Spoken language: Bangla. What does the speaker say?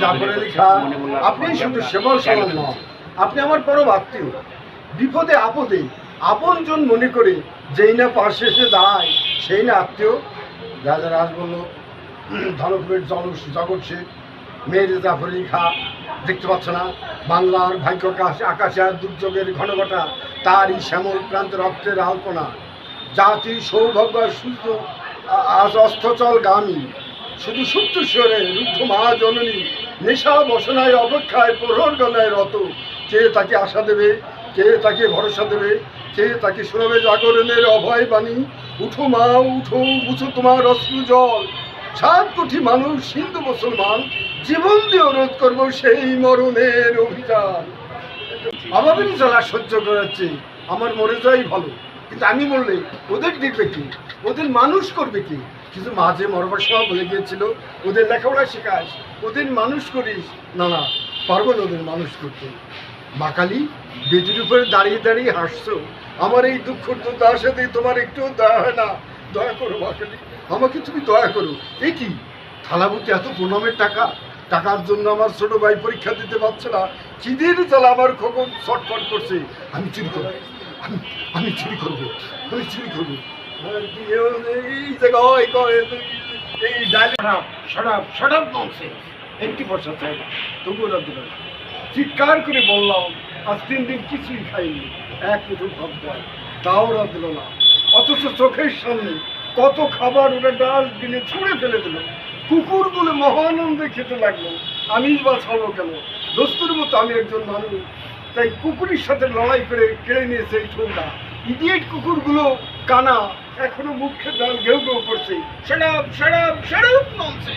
জাফর আলী আপনি শুধু সেবল সমান নন। আপনি আমার পরম আত্মীয়। বিপদে আপদে আপনজন মনে করে যেই না পাশে এসে দাঁড়ায় সেই না আত্মীয়। রাজা রাজ বলল ধনকুবের জল জগৎ সে মেয়ের জাফর আলী খা দেখতে পাচ্ছ না বাংলার ভাগ্য আকাশ- আকাশে আর দুর্যোগের ঘনঘটা তারই শ্যামল প্রান্ত রক্তের আলপনা। জাতির সৌভাগ্য সুস্থ আজ অস্তচল গামী শুধু সুপ্ত স্বরে রুদ্ধ মহাজননী নেশা বসনায় অপেক্ষায় প্রহর গণায় রত। কে তাকে আশা দেবে, কে তাকে ভরসা দেবে, কে তাকে শোনাবে জাগরণের অভয় বাণী? উঠো মা, উঠো, বুঝো তোমার অশ্রু জল। সাত কোটি মানুষ, হিন্দু, মুসলমান, জীবন দিয়ে অনুরোধ করব সেই মরণের অভিযান। অভাবের জ্বালা সহ্য করাচ্ছে, আমার মরে যাই ভালো। কিন্তু আমি বললে, ওদের দেখবে কি? ওদের মানুষ করবে কি? কিন্তু মাঝে মরবার সময় বলে গিয়েছিল। ওদের লেখাপড়া শেখাস, ওদের মানুষ করিস। না না, পারব না ওদের মানুষ করতে। মাকালি বেদির উপরে দাঁড়িয়ে দাঁড়িয়ে হাসছো। আমার এই দুঃখ তার সাথে তোমার একটু দয়া হয় না। দয়া করো মাকালি আমাকে তুমি দয়া করো। এ কি? থালাবুতে এত প্রণামের টাকা? টাকার জন্য আমার ছোট ভাই পরীক্ষা দিতে পারছে না। চিদের জ্বালা আমার খোকন ছটফট করছে? আমি চুরি করব। আমি আমি চুরি করব। আমি চুরি করব। চিৎকার করে বললাম আজ তিন দিন কিছুই খাইনি এক মুঠো ভাব দেয় তাও ওরা দিল না অথচ চোখের সামনে কত খাবার ওরা ডাল দিনে ছুঁড়ে ফেলে দিল কুকুর বলে মহানন্দে খেতে লাগল আমি বা ছাড়বো কেন দোস্তুর মতো আমি একজন মানুষ তাই কুকুরের সাথে লড়াই করে কেড়ে নিয়েছে এই ঠোঁটা ইডিয়েট কুকুরগুলো কানা এখনও মুখে ডাল কেউ কেউ করছে। সেটা সেরাপ সেরাপ নমছে